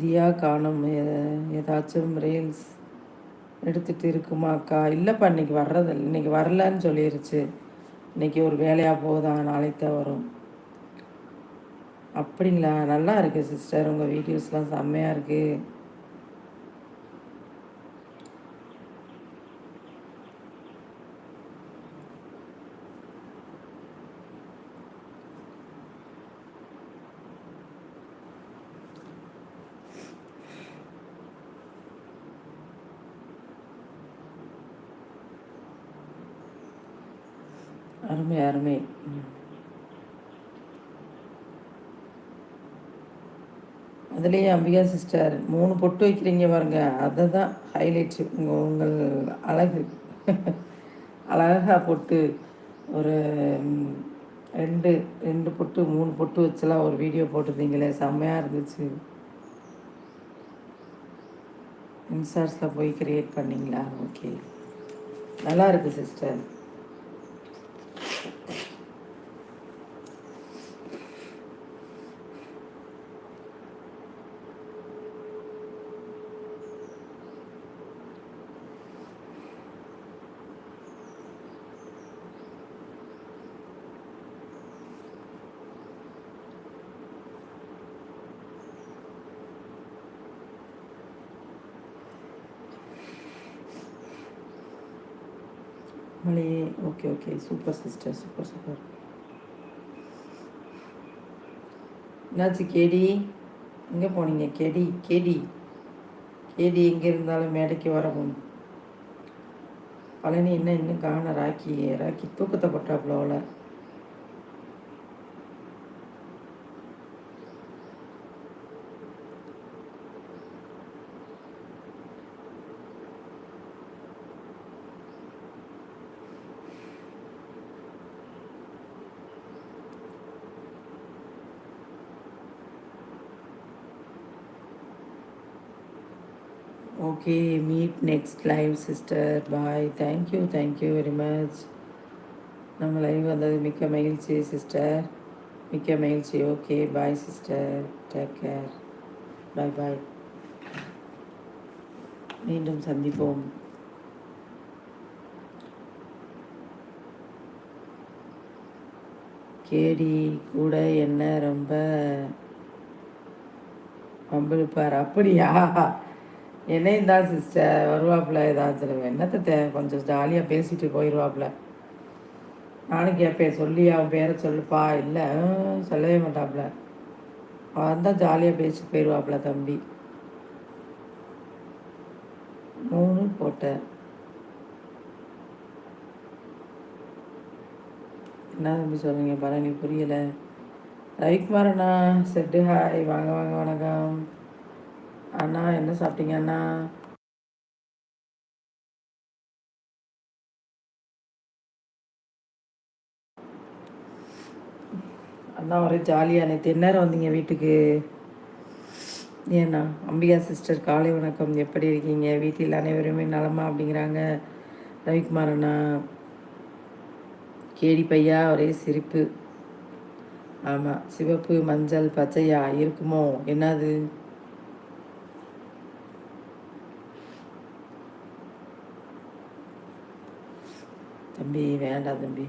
தியா காணும் ஏதாச்சும் ரீல்ஸ் எடுத்துகிட்டு இருக்குமா அக்கா இல்லைப்பா இன்றைக்கி வர்றதில்லை. இன்றைக்கி வரலன்னு சொல்லிருச்சு. இன்றைக்கி ஒரு வேலையாக போகுதான் நாளைக்கு தான் வரும். அப்படிங்களா? நல்லா இருக்குது சிஸ்டர் உங்கள் வீடியோஸ்லாம் செம்மையாக இருக்குது அருமை அருமை. அதுலேயே அம்பிகா சிஸ்டர் மூணு பொட்டு வைக்கிறீங்க பாருங்க. அதை தான் ஹைலைட்ஸ் உங்கள் உங்கள் அழகு அழகாக பொட்டு ஒரு ரெண்டு ரெண்டு பொட்டு மூணு பொட்டு வச்செல்லாம் ஒரு வீடியோ போட்டிருந்தீங்களே. செம்மையாக இருந்துச்சு. இன்சார்ஸில் போய் க்ரியேட் பண்ணிங்களா? ஓகே நல்லா இருக்குது சிஸ்டர் மலையே okay okay super sister super super என்னாச்சு கேடி? எங்கே போனீங்க? கேடி கேடி. கேடி எங்கே இருந்தாலும் மேடைக்கு வரவும் பழனி என்ன இன்னும் காண ராக்கி ராக்கி தூக்கத்தை போட்டாப்புல அவளை. Okay meet next live sister bye thank you thank you very much நம்ம லைவ் வந்தது மிக்க மகிழ்ச்சி சிஸ்டர் மிக்க மகிழ்ச்சி. Okay bye sister take care bye bye மீண்டும் சந்திப்போம். கேடி கூட என்ன ரொம்ப பம்பிழுப்பார் அப்படியா? என்னையும் தான் சிஸ்டர் வருவாப்பில் ஏதாச்சும் என்னத்தை தே கொஞ்சம் ஜாலியாக பேசிட்டு போயிடுவாப்புல நானும் கேட்பேன் சொல்லி அவன் பேரை சொல்லுப்பா இல்லை சொல்லவே மாட்டாப்புல. அவன் தான் ஜாலியாக பேசிட்டு போயிடுவாப்புல தம்பி. மூணு போட்டேன் என்ன தம்பி சொல்லுங்க பரணி புரியலை. ரவிக்குமார் அண்ணா செட்டு ஹாய் வாங்க வாங்க வணக்கம். என்ன சாப்பிட்டீங்க அண்ணா அண்ணா ஒரே ஜாலியாக நேற்று எந்நேரம் வந்தீங்க வீட்டுக்கு. ஏண்ணா அம்பிகா சிஸ்டர் காலை வணக்கம். எப்படி இருக்கீங்க? வீட்டில் அனைவருமே நலமா அப்படிங்கிறாங்க. ரவிக்குமார் அண்ணா கேடி பையா ஒரே சிரிப்பு. ஆமாம் சிவப்பு மஞ்சள் பச்சையா இருக்குமோ? என்னது? தம்பி வேண்டாம் தம்பி.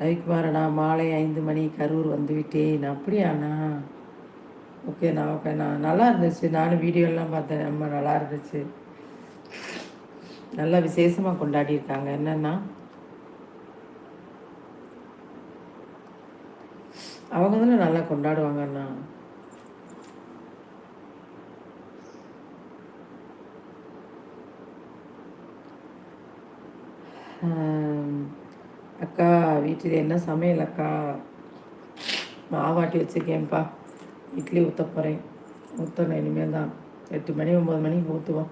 ரவிக்குமாரண்ணா மாலை ஐந்து மணி கரூர் வந்துவிட்டேன். அப்படியாண்ணா? ஓகேண்ணா ஓகேண்ணா நல்லா இருந்துச்சு. நானும் வீடியோலாம் பார்த்தேன். ரொம்ப நல்லா இருந்துச்சு. நல்லா விசேஷமாக கொண்டாடியிருக்காங்க. என்னென்னா அவங்க தானே நல்லா கொண்டாடுவாங்கண்ணா. அக்கா வீட்டில் என்ன சமையல் அக்கா? மாவாட்டி வச்சுருக்கேன்ப்பா. இட்லி ஊற்ற போகிறேன் ஊற்றணும் இனிமேல் தான் எட்டு மணி ஒம்பது மணிக்கு ஊற்றுவோம்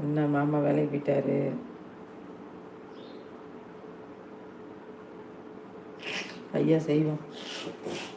என்ன மாமா வேலைக்கு போயிட்டாரு? ஐயா செய்வோம் Дякую.